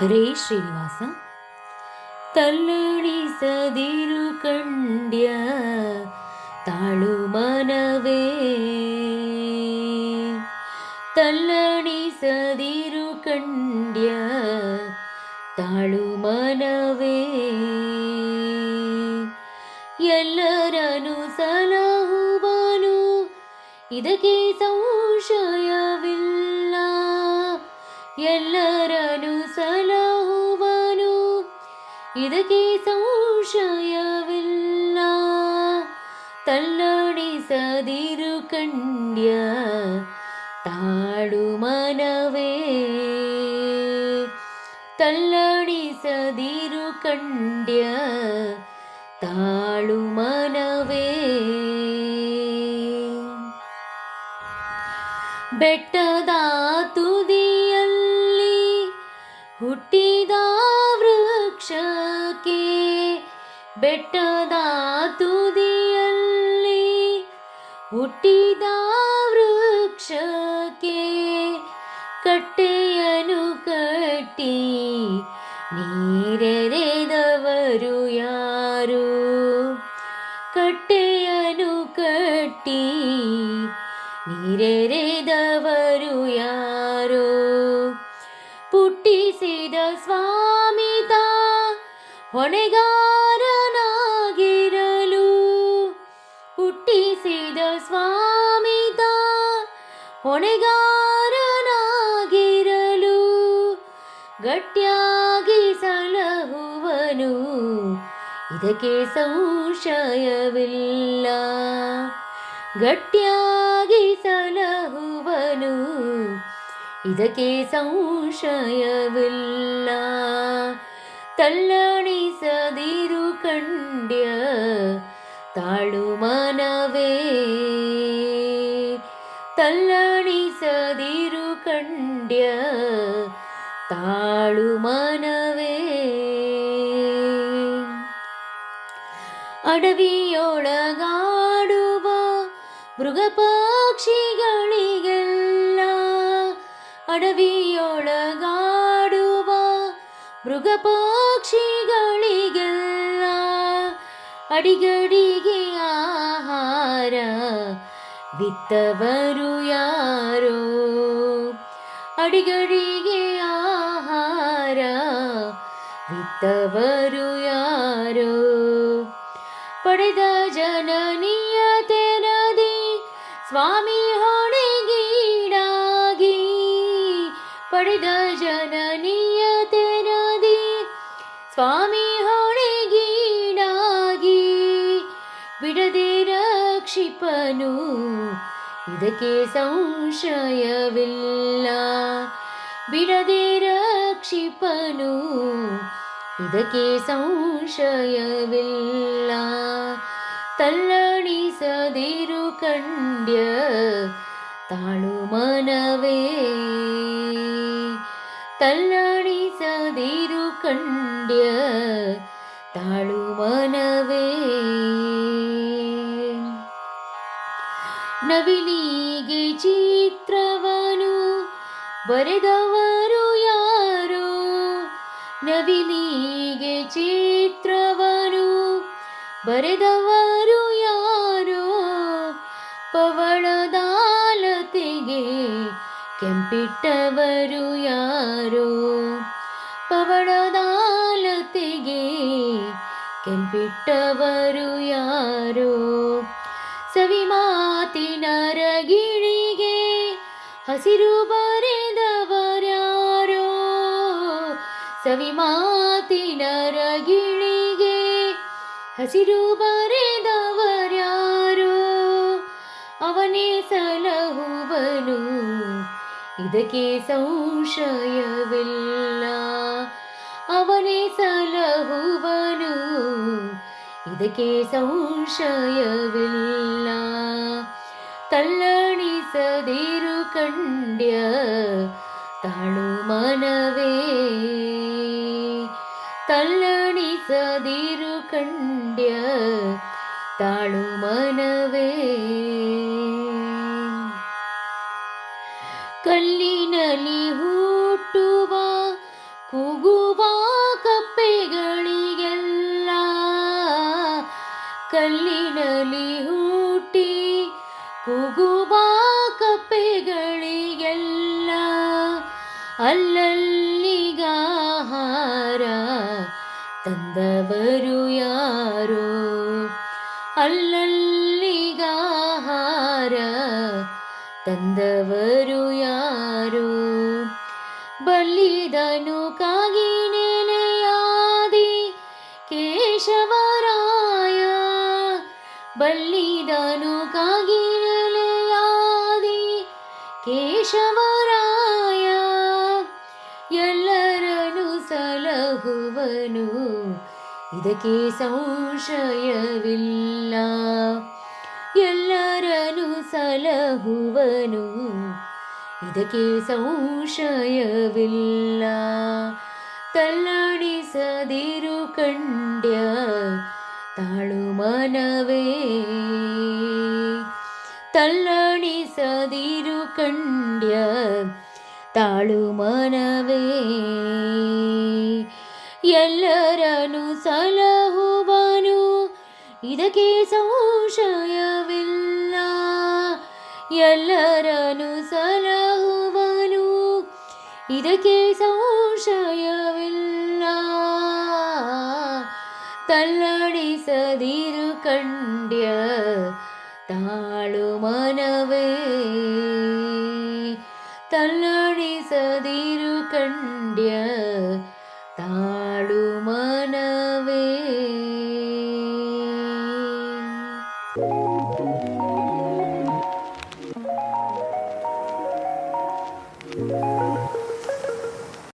ಹರೇ ಶ್ರೀನಿವಾಸ. ತಲ್ಲಣಿಸದಿರು ಕಂಡ್ಯ ತಾಳು ಮನವೇ. ತಲ್ಲಣಿಸದಿರು ಕಂಡ್ಯ ತಾಳು ಮನವೇ. ಎಲ್ಲರನು ಸಲಹುವನು, ಇದಕ್ಕೆ ಸಂಶಯವಿಲ್ಲ. ಎಲ್ಲರನು ಸಲಹುವನು ಇದಕ್ಕೆ ಸಂಶಯವಿಲ್ಲ ತಲ್ಲಣಿಸದಿರು ಕಂಡ್ಯ ತಾಳು ಮನವೇ. ತಲ್ಲಣಿಸದಿರು ಕಂಡ್ಯ ತಾಳು ಮನವೇ. ಬೆಟ್ಟದ ತುದಿಯಲ್ಲಿ ಹುಟ್ಟಿದ ಬೆಟ್ಟದ ತುದಿಯಲ್ಲಿ ಹುಟ್ಟಿದ ವೃಕ್ಷಕ್ಕೆ ಕಟ್ಟೆಯನ್ನು ಕಟ್ಟಿ ನೀರೆರೆದವರು ಯಾರು ಕಟ್ಟೆಯನ್ನು ಕಟ್ಟಿ ನೀರೆರೆದವರು ಯಾರೋ ಪುಟ್ಟಿಸಿದ ಸ್ವಾಮಿತ ಹೊಣೆಗಾರನಾಗಿರಲು ಸ್ವಾಮಿತ ಹೊಣೆಗಾರನಾಗಿರಲು ಗಟ್ಟಿಯಾಗಿ ಸಲಹುವನು. ಇದಕ್ಕೆ ಸಂಶಯವಿಲ್ಲ. ಗಟ್ಟಿಯಾಗಿ ಸಲಹುವನು. ಇದಕ್ಕೆ ಸಂಶಯವಿಲ್ಲ. ತಲ್ಲಣಿಸದಿರು ಕಂಡ್ಯ ತಾಳು ಮನವೇ ತಲ್ಲಣಿಸದಿರು ಕಂಡ್ಯ ತಾಳು ಮನವೇ ಅಡವಿಯೊಳಗಾಡುವ ಮೃಗ ಪಕ್ಷಿಗಳಿಗೆಲ್ಲ ಅಡವಿಯೊಳಗಾಡುವ ಮೃಗ ಅಡಿಗಡಿಗೆ ಆಹಾರ ಬಿತ್ತವರು ಯಾರೋ? ಅಡಿಗಡಿಗೆ ಆಹಾರ ಬಿತ್ತವರು ಯಾರೋ? ಪಡೆದ ಜನನಿಯ ತೆರದಿ ಸ್ವಾಮಿ ಹೊಣೆಗೀಡಾಗಿ ಪಡೆದ ಜನನಿಯ ತೆರದಿ ಸ್ವಾಮಿ ಬಿಡದೆ ರಕ್ಷಿಪನು. ಇದಕ್ಕೆ ಸಂಶಯವಿಲ್ಲ. ಬಿಡದೆ ರಕ್ಷಿಪನು. ಇದಕ್ಕೆ ಸಂಶಯವಿಲ್ಲ. ತಲ್ಲಣಿಸದಿರು ಕಂಡ್ಯ ತಾಳು ಮನವೇ. ತಲ್ಲಣಿಸದಿರು ಕಂಡ್ಯ ತಾಳು ಮನವೇ. ನವಿಲಿಗೆ ಚಿತ್ರವನು, ಬರೆದವರು ಯಾರು? ನವಿಲಿಗೆ ಚಿತ್ರವನು, ಬರೆದವರು ಯಾರು? ಪವಳದಾಲತೆಗೆ ಕೆಂಪಿಟ್ಟವರು ಯಾರು? ಪವಳದಾಲತೆಗೆ ಕೆಂಪಿಟ್ಟವರು ಯಾರು? ಸವಿ ಮಾತಿನ ನರಗಿಳಿಗೆ ಹಸಿರು ಬರೆದವರ್ಯಾರೋ? ಸವಿ ಮಾತಿ ನರಗಿಳಿಗೆ ಹಸಿರು ಬರೆದವರ್ಯಾರೋ? ಅವನೇ ಸಲಹುವನು, ಇದಕ್ಕೆ ಸಂಶಯವಿಲ್ಲ. ಅವನೇ ಸಲಹುವನು, ಇದಕ್ಕೆ ಸಂಶಯವಿಲ್ಲ. ತಲ್ಲಣಿಸದಿರು ಕಂಡ್ಯ ತಾಳು ಮನವೇ. ತಲ್ಲಣಿಸದಿರು ಕಂಡ್ಯ ತಾಳು ಮನವೇ. ಕಲ್ಲಿನಲ್ಲಿ ಹುಟ್ಟುವ ಕೂಗುವ ಕಪ್ಪೆಗಳಿಗೆಲ್ಲ ಕಲ್ಲಿನಲ್ಲಿ ಅಲ್ಲಲ್ಲಿಗಾಹಾರ ತಂದವರು ಯಾರೋ ಅಲ್ಲಲ್ಲಿಗಾಹಾರ ತಂದವರು ಯಾರೋ ಬಲ್ಲಿದನು ಕಾಗಿ ನೆಲೆಯಾದಿ ಕೇಶವರಾಯ ಬಲ್ಲಿದನು ಕಾಗಿ ನೆಲೆಯಾದಿ ಕೇಶವರಾಯ ಇದಕ್ಕೆ ಸಂಶಯವಿಲ್ಲ. ಎಲ್ಲರನು ಸಲಹುವನು. ಇದಕ್ಕೆ ಸಂಶಯವಿಲ್ಲ. ತಲ್ಲಣಿಸದಿರು ಕಂಡ್ಯ ತಾಳು ಮನವೇ. ತಲ್ಲಣಿಸದಿರು ಕಂಡ್ಯ ತಾಳು ಮನವೇ. ಇದಕ್ಕೆ ಸಂಶಯವಿಲ್ಲ ಎಲ್ಲರನು ಸಲಹುವನು ಇದಕ್ಕೆ ಸಂಶಯವಿಲ್ಲ ತಲ್ಲಡಿಸದಿರು ಕಂಡ್ಯ ತಾಳು ಮನವೇ ತಲ್ಲಡಿಸದಿರು ಕಂಡ್ಯ ತಾಳು ಮನವೇ